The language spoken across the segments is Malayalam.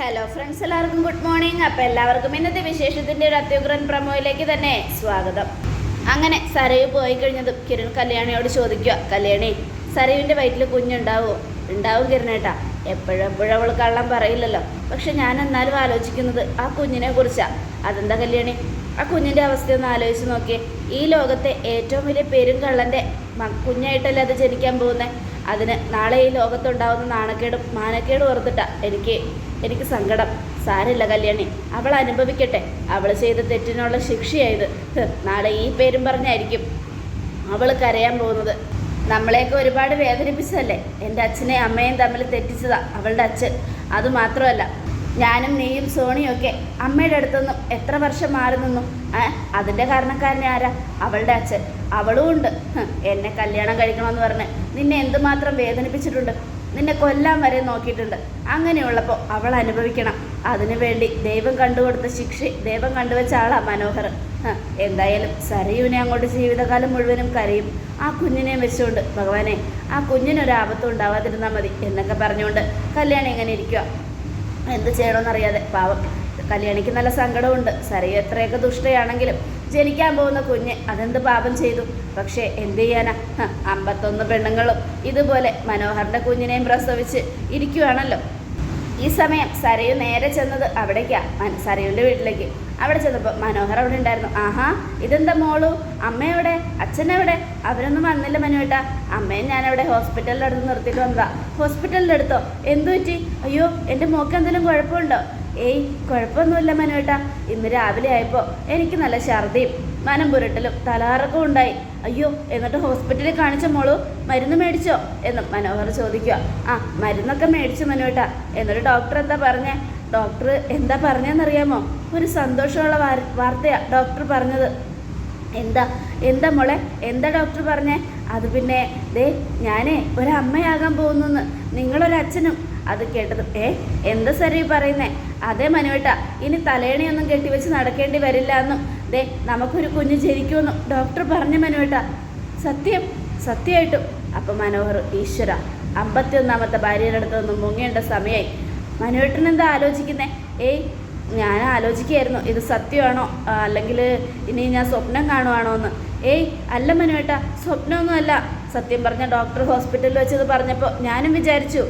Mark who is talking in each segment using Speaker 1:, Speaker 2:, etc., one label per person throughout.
Speaker 1: ഹലോ ഫ്രണ്ട്സ് എല്ലാവർക്കും ഗുഡ് മോർണിംഗ് അപ്പോൾ എല്ലാവർക്കും ഇന്നത്തെ വിശേഷത്തിന്റെ ഒരു അത്യുഗ്രൻ പ്രമോയിലേക്ക് തന്നെ സ്വാഗതം. അങ്ങനെ സരയു പോയി കഴിഞ്ഞതും കിരൺ കല്യാണിയോട് ചോദിക്കുക കല്യാണി സരയുവിന്റെ വയറ്റിൽ കുഞ്ഞുണ്ടാവുമോ ഉണ്ടാവും കിരണേട്ടാ എപ്പോഴെപ്പോഴും അവൾ കള്ളം പറയില്ലല്ലോ. പക്ഷെ ഞാൻ എന്നാലും ആലോചിക്കുന്നത് ആ കുഞ്ഞിനെ കുറിച്ചാണ് അതെന്താ കല്യാണി? ആ കുഞ്ഞിന്റെ അവസ്ഥയൊന്ന് ആലോചിച്ച് നോക്കിയേ. ഈ ലോകത്തെ ഏറ്റവും വലിയ പെരും കള്ളന്റെ കുഞ്ഞായിട്ടല്ലേ അത് ജനിക്കാൻ പോകുന്നത് അതിന് നാളെ ഈ ലോകത്തുണ്ടാവുന്ന നാണക്കേടും മാനക്കേടും ഓർത്തിട്ടാ എനിക്ക് എനിക്ക് സങ്കടം. സാരില്ല കല്യാണി. അവൾ അനുഭവിക്കട്ടെ. അവൾ ചെയ്ത തെറ്റിനുള്ള ശിക്ഷയായത് നാളെ ഈ പേരും പറഞ്ഞായിരിക്കും അവൾ കരയാൻ പോകുന്നത്. നമ്മളെയൊക്കെ ഒരുപാട് വേദനിപ്പിച്ചതല്ലേ? എന്റെ അച്ഛനെയും അമ്മയും തമ്മിൽ തെറ്റിച്ചതാ അവളുടെ അച്ഛൻ. അതുമാത്രമല്ല ഞാനും നീയും സോണിയും ഒക്കെ അമ്മയുടെ അടുത്തുനിന്നും എത്ര വർഷം മാറി നിന്നു? അതിന്റെ കാരണക്കാരനെ ആരാ? അവളുടെ അച്ഛൻ. അവളും ഉണ്ട്. എന്നെ കല്യാണം കഴിക്കണമെന്ന് പറഞ്ഞ് നിന്നെ എന്തുമാത്രം വേദനിപ്പിച്ചിട്ടുണ്ട്? നിന്നെ കൊല്ലാൻ വരെ നോക്കിയിട്ടുണ്ട്. അങ്ങനെയുള്ളപ്പോൾ അവൾ അനുഭവിക്കണം. അതിനുവേണ്ടി ദൈവം കണ്ടുകൊടുത്ത ശിക്ഷ ദൈവം കണ്ടുവച്ച ആളാ മനോഹർ. എന്തായാലും സരയുവിനെ അങ്ങോട്ട് ജീവിതകാലം മുഴുവനും കരയും. ആ കുഞ്ഞിനെ വെച്ചുകൊണ്ട് ഭഗവാനെ ആ കുഞ്ഞിനൊരാപത്തും ഉണ്ടാവാതിരുന്നാൽ മതി എന്നൊക്കെ പറഞ്ഞുകൊണ്ട് കല്യാണം എങ്ങനെ ഇരിക്കുക എന്ത് ചെയ്യണമെന്നറിയാതെ പാവം. കല്യാണിക്ക് നല്ല സങ്കടമുണ്ട്. സരയു എത്രയൊക്കെ ദുഷ്ടയാണെങ്കിലും ജനിക്കാൻ പോകുന്ന കുഞ്ഞ് അതെന്ത് പാപം ചെയ്തു? പക്ഷേ എന്ത് ചെയ്യാനാ? അമ്പത്തൊന്ന് പെണ്ണുങ്ങളും ഇതുപോലെ മനോഹറിന്റെ കുഞ്ഞിനെയും പ്രസവിച്ച് ഇരിക്കുവാണല്ലോ. ഈ സമയം സരയു നേരെ ചെന്നത് അവിടേക്കാണ് സരയുടെ വീട്ടിലേക്ക്. അവിടെ ചെന്നപ്പോൾ മനോഹർ അവിടെ ഉണ്ടായിരുന്നു. ആഹാ ഇതെന്താ മോളു? അമ്മയെവിടെ? അച്ഛനെവിടെ? അവരൊന്നും വന്നില്ല മനുവേട്ട. അമ്മയെ ഞാനവിടെ ഹോസ്പിറ്റലിന്റെ അടുത്ത് നിർത്തിയിട്ട് വന്നതാ. ഹോസ്പിറ്റലിന്റെ അടുത്തോ? എന്തു പറ്റി? അയ്യോ എന്റെ മോക്ക് എന്തെങ്കിലും കുഴപ്പമുണ്ടോ? ഏയ് കുഴപ്പമൊന്നുമില്ല മനുവേട്ട ഇന്ന് രാവിലെ ആയപ്പോൾ എനിക്ക് നല്ല ഛർദിയും മനം പുരട്ടലും തലാറക്കും ഉണ്ടായി. അയ്യോ എന്നിട്ട് ഹോസ്പിറ്റലിൽ കാണിച്ച മോളു മരുന്ന് മേടിച്ചോ എന്ന് മനോഹർ ചോദിക്കുക ആ മരുന്നൊക്കെ മേടിച്ചു മനുവേട്ട എന്നിട്ട് ഡോക്ടർ എന്താ പറഞ്ഞേ? ഡോക്ടർ എന്താ പറഞ്ഞതെന്നറിയാമോ ഒരു സന്തോഷമുള്ള വാർത്തയാണ് വാർത്തയാ ഡോക്ടർ പറഞ്ഞത്. എന്താ എന്താ മോളെ? എന്താ ഡോക്ടർ പറഞ്ഞേ? അത് പിന്നെ ദേ ഞാനേ ഒരമ്മയാകാൻ പോകുന്നു നിങ്ങളൊരച്ഛനും അത് കേട്ടത്. ഏ എന്താ സരി പറയുന്നേ? അതേ മനുവേട്ട ഇനി തലേണയൊന്നും കെട്ടിവെച്ച് നടക്കേണ്ടി വരില്ല എന്നും. ദേ നമുക്കൊരു കുഞ്ഞ് ജനിക്കുമെന്നും ഡോക്ടർ പറഞ്ഞു മനുവേട്ട. സത്യം സത്യമായിട്ടും. അപ്പം മനോഹർ ഈശ്വര അമ്പത്തിയൊന്നാമത്തെ ഭാര്യയുടെ അടുത്ത് നിന്ന് മുങ്ങേണ്ട സമയമായി മനുവേട്ടൻ എന്താ ആലോചിക്കുന്നേ? ഏയ് ഞാൻ ആലോചിക്കുകയായിരുന്നു ഇത് സത്യമാണോ? അല്ലെങ്കിൽ ഇനി ഞാൻ സ്വപ്നം കാണുവാണോ എന്ന്. ഏയ് അല്ല മനുവേട്ട സ്വപ്നമൊന്നുമല്ല. സത്യം പറഞ്ഞ ഡോക്ടർ ഹോസ്പിറ്റലിൽ വെച്ചത് പറഞ്ഞപ്പോൾ ഞാനും വിചാരിച്ചു.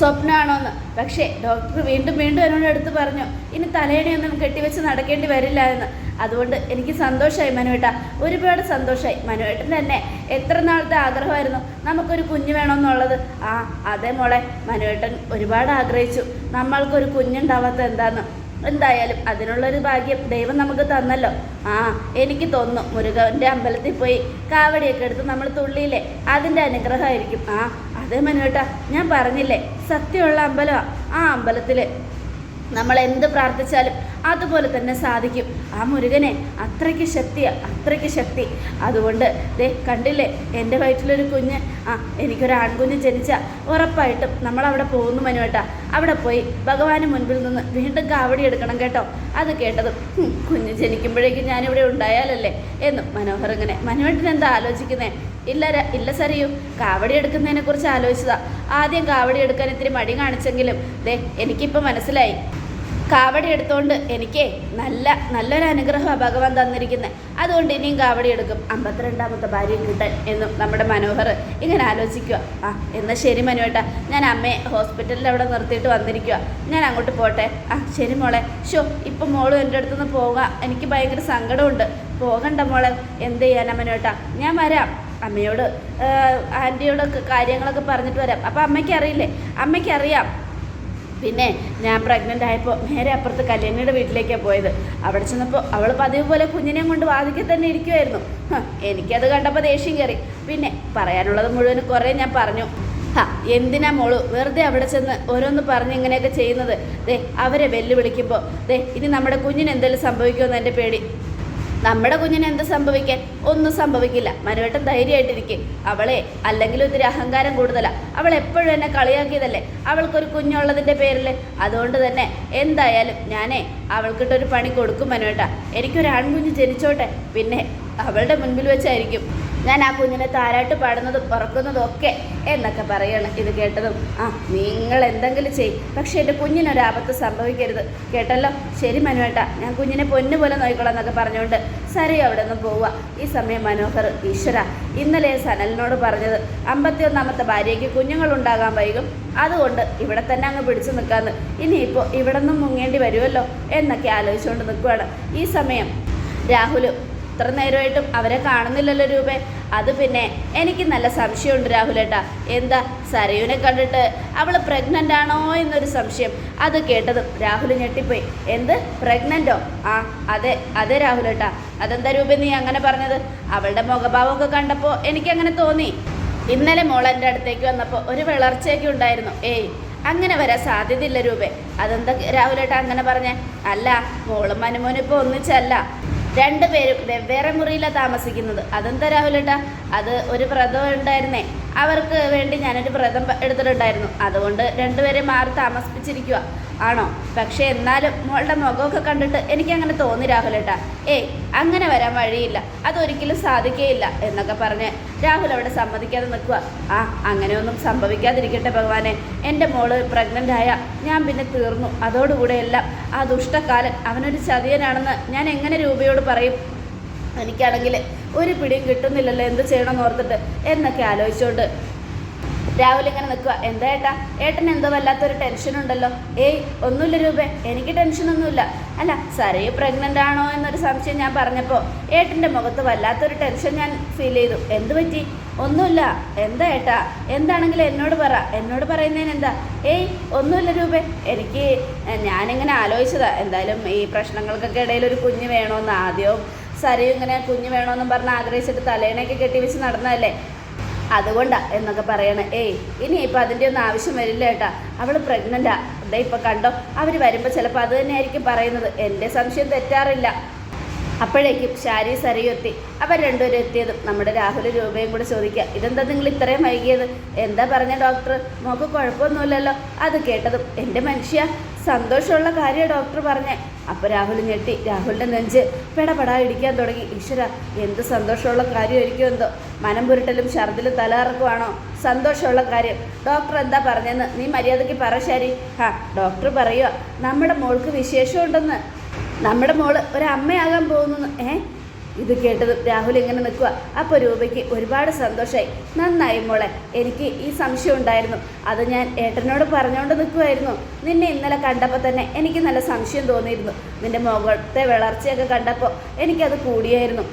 Speaker 1: സ്വപ്നമാണോ എന്ന് പക്ഷേ ഡോക്ടർ വീണ്ടും വീണ്ടും എന്നോട് എടുത്ത് പറഞ്ഞു ഇനി തലേണിയൊന്നും കെട്ടിവെച്ച് നടക്കേണ്ടി വരില്ല എന്ന് അതുകൊണ്ട് എനിക്ക് സന്തോഷമായി മനുവേട്ട. ഒരുപാട് സന്തോഷമായി മനുവേട്ടൻ തന്നെ എത്ര നാളത്തെ ആഗ്രഹമായിരുന്നു നമുക്കൊരു കുഞ്ഞ് വേണമെന്നുള്ളത് ആ അതെ മോളെ. മനുവേട്ടൻ ഒരുപാട് ആഗ്രഹിച്ചു. നമ്മൾക്കൊരു കുഞ്ഞുണ്ടാവാത്ത എന്താന്ന്? എന്തായാലും അതിനുള്ളൊരു ഭാഗ്യം ദൈവം നമുക്ക് തന്നല്ലോ. ആ എനിക്ക് തോന്നുന്നു മുരുകന്റെ അമ്പലത്തിൽ പോയി കാവടിയൊക്കെ എടുത്ത് നമ്മൾ തുള്ളിയില്ലേ? അതിന്റെ അനുഗ്രഹമായിരിക്കും. ആ അതേ മനുവേട്ടാ ഞാൻ പറഞ്ഞില്ലേ സത്യമുള്ള അമ്പലമാണ് ആ അമ്പലത്തിൽ നമ്മൾ എന്ത് പ്രാർത്ഥിച്ചാലും അതുപോലെ തന്നെ സാധിക്കും. ആ മുരുകനെ അത്രയ്ക്ക് ശക്തിയാണ് അത്രയ്ക്ക് ശക്തി. അതുകൊണ്ട് ദേ കണ്ടില്ലേ എന്റെ വയറ്റിലൊരു കുഞ്ഞ് ആ എനിക്കൊരു ആൺകുഞ്ഞ് ജനിച്ച ഉറപ്പായിട്ടും നമ്മൾ അവിടെ പോകുന്നു മനുവേട്ടാ. അവിടെ പോയി ഭഗവാന് മുൻപിൽ നിന്ന് വീണ്ടും കാവടി എടുക്കണം കേട്ടോ. അത് കേട്ടതും കുഞ്ഞ് ജനിക്കുമ്പോഴേക്കും ഞാനിവിടെ ഉണ്ടായാലല്ലേ എന്നും മനോഹർ ഇങ്ങനെ മനുവേട്ടൻ എന്താ ആലോചിക്കുന്നേ? ഇല്ല ഇല്ല സറിയൂ കാവടി എടുക്കുന്നതിനെ കുറിച്ച് ആലോചിച്ചതാ. ആദ്യം കാവടി എടുക്കാൻ ഇത്തിരി മടി കാണിച്ചെങ്കിലും ദേ എനിക്കിപ്പോൾ മനസ്സിലായി. കാവടി എടുത്തോണ്ട് എനിക്ക് നല്ല നല്ലൊരു അനുഗ്രഹമാണ് ഭഗവാൻ തന്നിരിക്കുന്നത് അതുകൊണ്ട് ഇനിയും കാവടി എടുക്കും. അമ്പത്തിരണ്ടാമത്തെ ഭാര്യ കിട്ടൻ എന്നും നമ്മുടെ മനോഹർ ഇങ്ങനെ ആലോചിക്കുക ആ എന്നാൽ ശരി മനുവേട്ടാ. ഞാൻ അമ്മയെ ഹോസ്പിറ്റലിൽ അവിടെ നിർത്തിയിട്ട് വന്നിരിക്കുക ഞാൻ അങ്ങോട്ട് പോട്ടെ. ആ ശരി മോളെ. ഷോ ഇപ്പം മോളും എന്റെ അടുത്തുനിന്ന് പോകാം. എനിക്ക് ഭയങ്കര സങ്കടമുണ്ട്. പോകണ്ട മോളെ. എന്ത് ചെയ്യാനാ മനുവേട്ടാ? ഞാൻ വരാം. അമ്മയോട് ആന്റിയോടൊക്കെ കാര്യങ്ങളൊക്കെ പറഞ്ഞിട്ട് വരാം. അപ്പം അമ്മയ്ക്ക് അറിയില്ലേ അമ്മയ്ക്ക് അറിയാം പിന്നെ ഞാൻ പ്രഗ്നന്റ് ആയപ്പോൾ നേരെ അപ്പുറത്ത് കല്യാണിയുടെ വീട്ടിലേക്കാണ് പോയത്. അവിടെ ചെന്നപ്പോൾ അവൾ പതിവ് പോലെ കുഞ്ഞിനെയും കൊണ്ട് വാതിക്കൽ തന്നെ ഇരിക്കുമായിരുന്നു എനിക്കത് കണ്ടപ്പോൾ ദേഷ്യം കയറി പിന്നെ പറയാനുള്ളത് മുഴുവൻ കുറേ ഞാൻ പറഞ്ഞു. ഹാ എന്തിനാ മോൾ വെറുതെ അവിടെ ചെന്ന് ഓരോന്ന് പറഞ്ഞ് ഇങ്ങനെയൊക്കെ ചെയ്യുന്നത്? ദേ അവരെ വെല്ലുവിളിക്കുമ്പോൾ ദേ ഇനി നമ്മുടെ കുഞ്ഞിന് എന്തെങ്കിലും സംഭവിക്കുമെന്ന് എന്റെ പേടി. നമ്മുടെ കുഞ്ഞിന് എന്ത് സംഭവിക്കാൻ? ഒന്നും സംഭവിക്കില്ല. മനുവേട്ടൻ ധൈര്യമായിട്ടിരിക്കും. അവളെ അല്ലെങ്കിൽ ഒത്തിരി അഹങ്കാരം കൂടുതലാ. അവൾ എപ്പോഴും എന്നെ കളിയാക്കിയതല്ലേ? അവൾക്കൊരു കുഞ്ഞുള്ളതിന്റെ പേരിൽ അതുകൊണ്ട് തന്നെ എന്തായാലും ഞാനേ അവൾക്കിട്ടൊരു പണി കൊടുക്കും മനുവേട്ട. എനിക്കൊരു ആൺകുഞ്ഞ് ജനിച്ചോട്ടെ. പിന്നെ അവളുടെ മുൻപിൽ വെച്ചായിരിക്കും. ഞാൻ ആ കുഞ്ഞിനെ താരാട്ട് പാടുന്നതും ഉറക്കുന്നതും ഒക്കെ എന്നൊക്കെ പറയണം ഇത് കേട്ടതും. ആ നിങ്ങൾ എന്തെങ്കിലും ചെയ്യും. പക്ഷേ എന്റെ കുഞ്ഞിനൊരാപത്ത് സംഭവിക്കരുത്. കേട്ടല്ലോ? ശരി മനുവേട്ട. ഞാൻ കുഞ്ഞിനെ പൊന്നു പോലെ നോക്കിക്കോളാം എന്നൊക്കെ പറഞ്ഞുകൊണ്ട് സരി അവിടെ നിന്ന് പോവുക. ഈ സമയം മനോഹർ ഈശ്വര ഇന്നലെ സനലിനോട് പറഞ്ഞത് അമ്പത്തിയൊന്നാമത്തെ ഭാര്യയ്ക്ക് കുഞ്ഞുങ്ങളുണ്ടാകാൻ വൈകും. അതുകൊണ്ട് ഇവിടെ തന്നെ അങ്ങ് പിടിച്ചു നിൽക്കാന്ന്. ഇനിയിപ്പോൾ ഇവിടെ നിന്നും മുങ്ങേണ്ടി വരുമല്ലോ എന്നൊക്കെ ആലോചിച്ചുകൊണ്ട് നിൽക്കുകയാണ് ഈ സമയം രാഹുൽ ഇത്ര നേരമായിട്ടും അവരെ കാണുന്നില്ലല്ലോ രൂപേ. അത് പിന്നെ എനിക്ക് നല്ല സംശയമുണ്ട് രാഹുലേട്ടാ. എന്താ സരയുനെ കണ്ടിട്ട് അവൾ പ്രഗ്നന്റ് ആണോ എന്നൊരു സംശയം. അത് കേട്ടതും രാഹുൽ ഞെട്ടിപ്പോയി. എന്ത്? പ്രഗ്നന്റോ ആ അതെ അതെ രാഹുലേട്ടാ. അതെന്താ രൂപ നീ അങ്ങനെ പറഞ്ഞത്? അവളുടെ മുഖഭാവമൊക്കെ കണ്ടപ്പോൾ എനിക്കങ്ങനെ തോന്നി. ഇന്നലെ മോൾ എന്റെ അടുത്തേക്ക് വന്നപ്പോൾ ഒരു വിളർച്ചയൊക്കെ ഉണ്ടായിരുന്നു. ഏയ് അങ്ങനെ വരാൻ സാധ്യതയില്ല രൂപേ. അതെന്താ രാഹുലേട്ടാ അങ്ങനെ പറഞ്ഞേ? അല്ല മോളും മനുമോനും ഇപ്പോൾ ഒന്നിച്ചല്ല. രണ്ടുപേരും വെവ്വേറെ മുറിയിലാണ് താമസിക്കുന്നത്. അതെന്താ രാഹുലേട്ടാ അത് ഒരു വ്രതം ഉണ്ടായിരുന്നേ. അവർക്ക് വേണ്ടി ഞാനൊരു വ്രതം എടുത്തിട്ടുണ്ടായിരുന്നു. അതുകൊണ്ട് രണ്ടുപേരെ മാറി താമസിപ്പിച്ചിരിക്കുക ആണോ? പക്ഷേ എന്നാലും മോളുടെ മുഖമൊക്കെ കണ്ടിട്ട് എനിക്ക് അങ്ങനെ തോന്നി രാഹുലേട്ടാ ഏയ് അങ്ങനെ വരാൻ വഴിയില്ല. അതൊരിക്കലും സാധിക്കുകയില്ല എന്നൊക്കെ പറഞ്ഞ് രാഹുൽ അവിടെ സമ്മതിക്കാതെ നിൽക്കുക ആ അങ്ങനെയൊന്നും സംഭവിക്കാതിരിക്കട്ടെ ഭഗവാനെ. എന്റെ മോൾ പ്രഗ്നന്റ് ആയ ഞാൻ പിന്നെ തീർന്നു. അതോടുകൂടെ എല്ലാം ആ ദുഷ്ടകാലൻ അവനൊരു ചതിയനാണെന്ന് ഞാൻ എങ്ങനെ രൂപയോട് പറയും? എനിക്കാണെങ്കിൽ ഒരു പിടിയും കിട്ടുന്നില്ലല്ലോ എന്ത് ചെയ്യണമെന്ന് ഓർത്തിട്ട് എന്നൊക്കെ ആലോചിച്ചുകൊണ്ട് രാവിലെ ഇങ്ങനെ നിൽക്കുക. എന്താ ഏട്ടാ? ഏട്ടൻ എന്തോ വല്ലാത്തൊരു ടെൻഷൻ ഉണ്ടല്ലോ. ഏയ് ഒന്നുമില്ല രൂപ. എനിക്ക് ടെൻഷനൊന്നുമില്ല അല്ല സരയ് പ്രഗ്നന്റ് ആണോ എന്നൊരു സംശയം ഞാൻ പറഞ്ഞപ്പോൾ ഏട്ടന്റെ മുഖത്ത് വല്ലാത്തൊരു ടെൻഷൻ ഞാൻ ഫീൽ ചെയ്തു. എന്ത് പറ്റി? ഒന്നുമില്ല. എന്താ ഏട്ടാ? എന്താണെങ്കിലും എന്നോട് പറ. എന്നോട് പറയുന്നതിന് എന്താ? ഏയ് ഒന്നുമില്ല രൂപ. എനിക്ക് ഞാനിങ്ങനെ ആലോചിച്ചതാ. എന്തായാലും ഈ പ്രശ്നങ്ങൾക്കൊക്കെ ഇടയിൽ ഒരു കുഞ്ഞ് വേണമെന്ന് ആദ്യവും സരയും ഇങ്ങനെ കുഞ്ഞ് വേണമെന്നും പറഞ്ഞ് ആഗ്രഹിച്ചിട്ട് തലേണയൊക്കെ കെട്ടി വെച്ച് നടന്നതല്ലേ? അതുകൊണ്ടാ എന്നൊക്കെ പറയണേ. ഏയ് ഇനി ഇപ്പം അതിന്റെ ഒന്നും ആവശ്യം വരില്ല ഏട്ടാ. അവൾ പ്രഗ്നന്റാ അതെ ഇപ്പം കണ്ടോ അവർ വരുമ്പോൾ ചിലപ്പോൾ അത് തന്നെയായിരിക്കും പറയുന്നത്. എന്റെ സംശയം തെറ്റാറില്ല. അപ്പോഴേക്കും ശാരി സരയും എത്തി. അവർ രണ്ടുപേരും എത്തിയതും. നമ്മുടെ രാഹുൽ രൂപയും കൂടെ ചോദിക്കുക ഇതെന്താ നിങ്ങൾ ഇത്രയും വൈകിയത്? എന്താ പറഞ്ഞ ഡോക്ടർ മോക്ക് കുഴപ്പമൊന്നുമില്ലല്ലോ. അത് കേട്ടതും എന്റെ മനുഷ്യ സന്തോഷമുള്ള കാര്യം ഡോക്ടർ പറഞ്ഞേ. അപ്പോൾ രാഹുൽ ഞെട്ടി. രാഹുലിന്റെ നെഞ്ച് പെടപെടാ ഇടിക്കാൻ തുടങ്ങി. ഈശ്വര എന്ത് സന്തോഷമുള്ള കാര്യമായിരിക്കും എന്തോ? മനം പുരട്ടലും ഛർദിലും തലകറക്കുവാണോ സന്തോഷമുള്ള കാര്യം. ഡോക്ടർ എന്താ പറഞ്ഞെന്ന്? നീ മര്യാദയ്ക്ക് പറ ശരി. ഹാ ഡോക്ടർ പറയുക നമ്മുടെ മോൾക്ക് വിശേഷമുണ്ടെന്ന്. നമ്മുടെ മോൾ ഒരമ്മയാകാൻ പോകുന്നു ഏ? ഇത് കേട്ടത് രാഹുൽ ഇങ്ങനെ നിൽക്കുക അപ്പോൾ രൂപയ്ക്ക് ഒരുപാട് സന്തോഷമായി നന്നായി മോളെ എനിക്ക് ഈ സംശയം ഉണ്ടായിരുന്നു. അത് ഞാൻ ഏട്ടനോട് പറഞ്ഞുകൊണ്ട് നിൽക്കുമായിരുന്നു നിന്നെ ഇന്നലെ കണ്ടപ്പോൾ തന്നെ എനിക്ക് നല്ല സംശയം തോന്നിയിരുന്നു. നിന്റെ മുഖത്തെ വളർച്ചയൊക്കെ കണ്ടപ്പോൾ എനിക്കത് കൂടിയായിരുന്നു.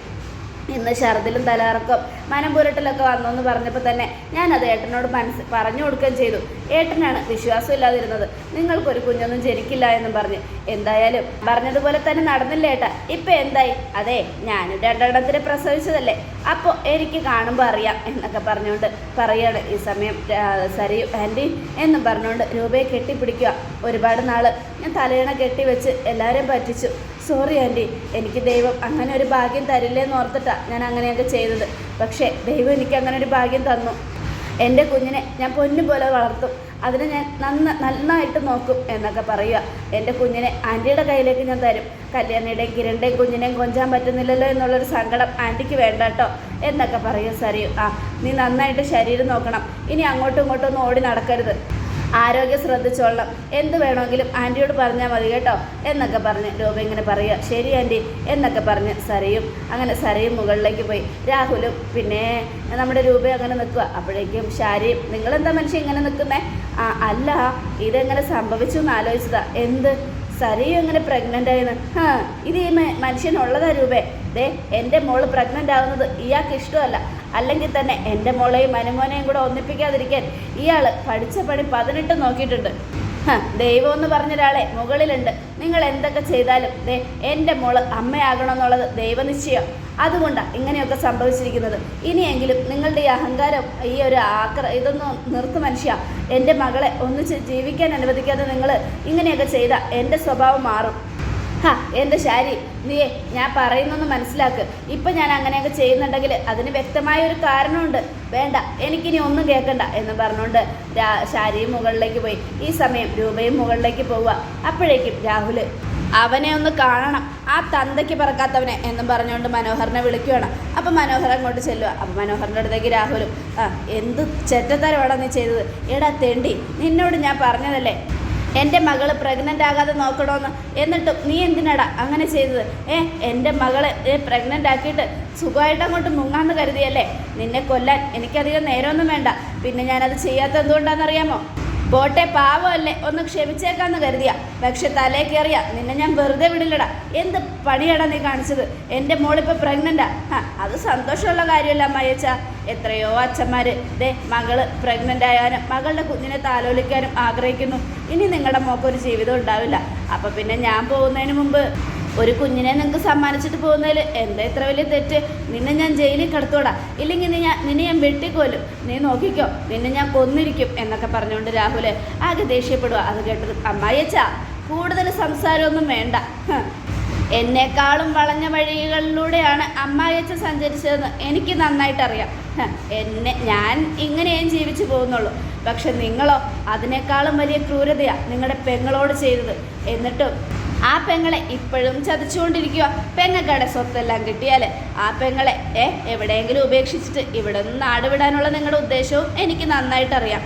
Speaker 1: ഇന്ന് ഛർദിലും തലകറക്കം മനം പുരട്ടലൊക്കെ വന്നെന്ന് പറഞ്ഞപ്പോൾ തന്നെ ഞാനത് ഏട്ടനോട് മനസ്സ് പറഞ്ഞു കൊടുക്കുകയും ചെയ്തു. ഏട്ടനാണ് വിശ്വാസം ഇല്ലാതിരുന്നത് നിങ്ങൾക്കൊരു കുഞ്ഞൊന്നും ജനിക്കില്ല എന്നും പറഞ്ഞ്. എന്തായാലും പറഞ്ഞതുപോലെ തന്നെ നടന്നില്ല ഏട്ടാ? ഇപ്പം എന്തായി? അതെ ഞാനും രണ്ടെണ്ണത്തിനെ പ്രസവിച്ചതല്ലേ. അപ്പോൾ എനിക്ക് കാണുമ്പോൾ അറിയാം എന്നൊക്കെ പറഞ്ഞുകൊണ്ട് പറയാണ് ഈ സമയം സരി ആന്റി എന്നും പറഞ്ഞുകൊണ്ട് രൂപയെ കെട്ടിപ്പിടിക്കുക. ഒരുപാട് നാൾ ഞാൻ തലയണ കെട്ടിവെച്ച് എല്ലാവരെയും പറ്റിച്ചു. സോറി ആന്റി എനിക്ക് ദൈവം അങ്ങനെ ഒരു ഭാഗ്യം തരില്ലേന്ന് ഓർത്തിട്ടാണ് ഞാൻ അങ്ങനെയൊക്കെ ചെയ്തത്. പക്ഷേ ദൈവം എനിക്ക് അങ്ങനെ ഒരു ഭാഗ്യം തന്നു. എന്റെ കുഞ്ഞിനെ ഞാൻ പൊന്നു പോലെ വളർത്തും. അതിനെ ഞാൻ നന്ന നന്നായിട്ട് നോക്കും എന്നൊക്കെ പറയുക. എന്റെ കുഞ്ഞിനെ ആന്റിയുടെ കയ്യിലേക്ക് ഞാൻ തരും. കല്യാണിയുടെയും കിരണിന്റെയും കുഞ്ഞിനെയും കൊഞ്ചാൻ പറ്റുന്നില്ലല്ലോ എന്നുള്ളൊരു സങ്കടം ആന്റിക്ക് വേണ്ട കേട്ടോ എന്നൊക്കെ പറയും സരിയു. ആ നീ നന്നായിട്ട് ശരീരം നോക്കണം. ഇനി അങ്ങോട്ടും ഇങ്ങോട്ടും ഒന്നും ഓടി നടക്കരുത്. ആരോഗ്യം ശ്രദ്ധിച്ചോളണം. എന്ത് വേണമെങ്കിലും ആന്റിയോട് പറഞ്ഞാൽ മതി കേട്ടോ. എന്നൊക്കെ പറഞ്ഞ് രൂപ ഇങ്ങനെ പറയുക. ശരി ആന്റി എന്നൊക്കെ പറഞ്ഞ് സരയും. അങ്ങനെ സരയും മുകളിലേക്ക് പോയി. രാഹുലും പിന്നെ നമ്മുടെ രൂപ അങ്ങനെ നിൽക്കുക. അപ്പോഴേക്കും ശാരിയും നിങ്ങളെന്താ മനുഷ്യൻ ഇങ്ങനെ നിൽക്കുന്നേ? അല്ല ഇതെങ്ങനെ സംഭവിച്ചു എന്ന് ആലോചിച്ചതാ. എന്ത്? സരയും അങ്ങനെ പ്രഗ്നന്റ് ആയെന്ന്? ഹാ ഇത് ഈ മനുഷ്യനുള്ളതാ രൂപേ. ദേ എന്റെ മോൾ പ്രഗ്നന്റ് ആവുന്നത് ഇയാൾക്ക് ഇഷ്ടമല്ല. അല്ലെങ്കിൽ തന്നെ എന്റെ മോളെയും മനുമോനെയും കൂടെ ഒന്നിപ്പിക്കാതിരിക്കാൻ ഇയാൾ പഠിച്ച പണി പതിനെട്ട് നോക്കിയിട്ടുണ്ട്. ദൈവം എന്ന് പറഞ്ഞ ഒരാളെ മുകളിലുണ്ട്. നിങ്ങൾ എന്തൊക്കെ ചെയ്താലും ദേ എന്റെ മോൾ അമ്മയാകണമെന്നുള്ളത് ദൈവനിശ്ചയം. അതുകൊണ്ടാണ് ഇങ്ങനെയൊക്കെ സംഭവിച്ചിരിക്കുന്നത്. ഇനിയെങ്കിലും നിങ്ങളുടെ ഈ അഹങ്കാരം ഈ ഒരു ആക്ര ഇതൊന്നും നിർത്ത് മനുഷ്യ. എന്റെ മകളെ ഒന്നിച്ച് ജീവിക്കാൻ അനുവദിക്കാതെ നിങ്ങൾ ഇങ്ങനെയൊക്കെ ചെയ്താൽ എന്റെ സ്വഭാവം മാറും. ഹാ എന്റെ ശാരി നീ ഞാൻ പറയുന്നൊന്ന് മനസ്സിലാക്ക്. ഇപ്പം ഞാൻ അങ്ങനെയൊക്കെ ചെയ്യുന്നുണ്ടെങ്കിൽ അതിന് വ്യക്തമായ ഒരു കാരണമുണ്ട്. വേണ്ട എനിക്കിനി ഒന്നും കേൾക്കണ്ട എന്ന് പറഞ്ഞുകൊണ്ട് രാ ശാരിയും മുകളിലേക്ക് പോയി. ഈ സമയം രൂപയും മുകളിലേക്ക് പോവുക. അപ്പോഴേക്കും രാഹുൽ അവനെ ഒന്ന് കാണണം. ആ തന്തയ്ക്ക് പറക്കാത്തവനെ എന്നും പറഞ്ഞുകൊണ്ട് മനോഹറിനെ വിളിക്കുകയാണ്. അപ്പം മനോഹർ അങ്ങോട്ട് ചെല്ലുക അപ്പം മനോഹറിന്റെ അടുത്തേക്ക് രാഹുലും ആ എന്ത് ചെറ്റത്തരമാണ് നീ ചെയ്തത്? എടാ തെണ്ടി നിന്നോട് ഞാൻ പറഞ്ഞതല്ലേ? എന്റെ മകൾ പ്രഗ്നന്റ് ആകാതെ നോക്കണമെന്ന് എന്നിട്ടും നീ എന്തിനാടാ അങ്ങനെ ചെയ്തത്? ഏ എന്റെ മകളെ പ്രഗ്നന്റ് ആക്കിയിട്ട് സുഖമായിട്ട് അങ്ങോട്ട് മുങ്ങാന്ന് കരുതിയല്ലേ? നിന്നെ കൊല്ലാൻ എനിക്കധികം നേരമൊന്നും വേണ്ട. പിന്നെ ഞാനത് ചെയ്യാത്ത എന്തുകൊണ്ടാണെന്നറിയാമോ? പോട്ടെ പാവമല്ലേ? ഒന്ന് ക്ഷമിച്ചേക്കാന്ന് കരുതിയ. പക്ഷെ തലേ കയറിയ നിന്നെ ഞാൻ വെറുതെ വിടില്ലടാ. എന്ത് പണിയാടാ നീ കാണിച്ചത്? എന്റെ മോളിപ്പോൾ പ്രഗ്നന്റാ ആ. അത് സന്തോഷമുള്ള കാര്യമല്ല അമ്മയച്ച എത്രയോ അച്ഛന്മാർ ദേ മകൾ പ്രഗ്നന്റ് ആയാലും മകളുടെ കുഞ്ഞിനെ താലോലിക്കാനും ആഗ്രഹിക്കുന്നു. ഇനി നിങ്ങളുടെ മോക്കൊരു ജീവിതം ഉണ്ടാവില്ല. അപ്പം പിന്നെ ഞാൻ പോകുന്നതിന് മുമ്പ് ഒരു കുഞ്ഞിനെ നിങ്ങൾക്ക് സമ്മാനിച്ചിട്ട് പോകുന്നതിൽ എന്താ ഇത്ര വലിയ തെറ്റ്? നിന്നെ ഞാൻ ജയിലിൽ കിടത്തോടാ ഇല്ലെങ്കിൽ ഞാൻ നിന്നെ ഞാൻ വെട്ടിക്കോലും നീ നോക്കിക്കോ. നിന്നെ ഞാൻ കൊന്നിരിക്കും എന്നൊക്കെ പറഞ്ഞുകൊണ്ട് രാഹുൽ ആകെ ദേഷ്യപ്പെടുക അത് കേട്ടത് അമ്മായിച്ച കൂടുതൽ സംസാരമൊന്നും വേണ്ട. എന്നെക്കാളും വളഞ്ഞ വഴികളിലൂടെയാണ് അമ്മായിയച്ച സഞ്ചരിച്ചതെന്ന് എനിക്ക് നന്നായിട്ടറിയാം. എന്നെ ഞാൻ ഇങ്ങനെയും ജീവിച്ചു പോകുന്നുള്ളൂ. പക്ഷെ നിങ്ങളോ അതിനേക്കാളും വലിയ ക്രൂരതയാണ് നിങ്ങളുടെ പെങ്ങളോട് ചെയ്തത്. എന്നിട്ടും ആ പെങ്ങളെ ഇപ്പോഴും ചതിച്ചുകൊണ്ടിരിക്കുക. പെങ്ങക്കടെ സ്വത്തെല്ലാം കിട്ടിയാൽ ആ പെങ്ങളെ ഏ എവിടെയെങ്കിലും ഉപേക്ഷിച്ചിട്ട് ഇവിടെ നിന്ന് നാടുവിടാനുള്ള നിങ്ങളുടെ ഉദ്ദേശവും എനിക്ക് നന്നായിട്ടറിയാം.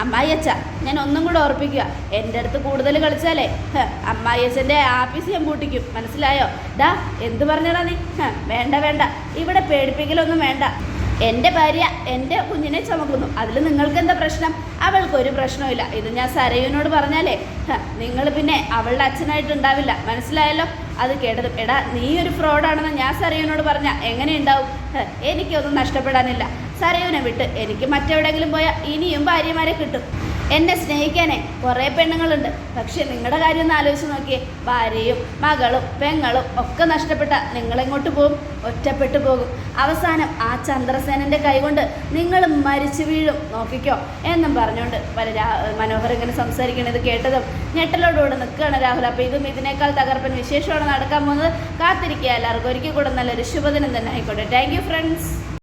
Speaker 1: അമ്മായിയച്ച ഞാൻ ഒന്നും കൂടെ ഓർപ്പിക്കുക. എന്റെ അടുത്ത് കൂടുതൽ കളിച്ചാലേ അമ്മായി അമ്മായിയച്ഛന്റെ ആഫീസ് ഞാൻ പൂട്ടിക്കും മനസ്സിലായോ? ഡാ എന്ത് പറഞ്ഞടാ നീ? വേണ്ട വേണ്ട. ഇവിടെ പേടിപ്പിക്കലൊന്നും വേണ്ട. എന്റെ ഭാര്യ എന്റെ കുഞ്ഞിനെ ചുമക്കുന്നു. അതിൽ നിങ്ങൾക്ക് എന്താ പ്രശ്നം? അവൾക്കൊരു പ്രശ്നവുമില്ല. ഇത് ഞാൻ സരയുവിനോട് പറഞ്ഞാലേ നിങ്ങൾ പിന്നെ അവളുടെ അച്ഛനായിട്ട് ഉണ്ടാവില്ല. മനസ്സിലായല്ലോ? അത് കേട്ടതും. എടാ നീ ഒരു ഫ്രോഡാണെന്ന് ഞാൻ സരയുവിനോട് പറഞ്ഞാൽ എങ്ങനെ ഉണ്ടാവും എനിക്കൊന്നും നഷ്ടപ്പെടാനില്ല. സരയുവിനെ വിട്ട് എനിക്ക് മറ്റെവിടെയെങ്കിലും പോയാൽ ഇനിയും ഭാര്യമാരെ കിട്ടും. എന്നെ സ്നേഹിക്കാനേ കുറേ പെണ്ണുങ്ങളുണ്ട്. പക്ഷെ നിങ്ങളുടെ കാര്യം ഒന്ന് ആലോചിച്ച് നോക്കിയേ. ഭാര്യയും മകളും പെങ്ങളും ഒക്കെ നഷ്ടപ്പെട്ട നിങ്ങളെങ്ങോട്ട് പോകും? ഒറ്റപ്പെട്ടു പോകും. അവസാനം ആ ചന്ദ്രസേനന്റെ കൈകൊണ്ട് നിങ്ങൾ മരിച്ചു വീഴും. നോക്കിക്കോ. എന്നും പറഞ്ഞുകൊണ്ട് പല രാ- മനോഹർ ഇങ്ങനെ സംസാരിക്കണത് കേട്ടതും ഞെട്ടലോടുകൂടെ നിൽക്കുകയാണ് രാഹുൽ. അപ്പോൾ ഇതും ഇതിനേക്കാൾ തകർപ്പൻ വിശേഷമാണ് നടക്കാൻ പോകുന്നത്. കാത്തിരിക്കുക എല്ലാവർക്കും. ഒരിക്കൽ കൂടെ നല്ലൊരു ശുഭദിനം തന്നെ ആയിക്കോട്ടെ. Thank friends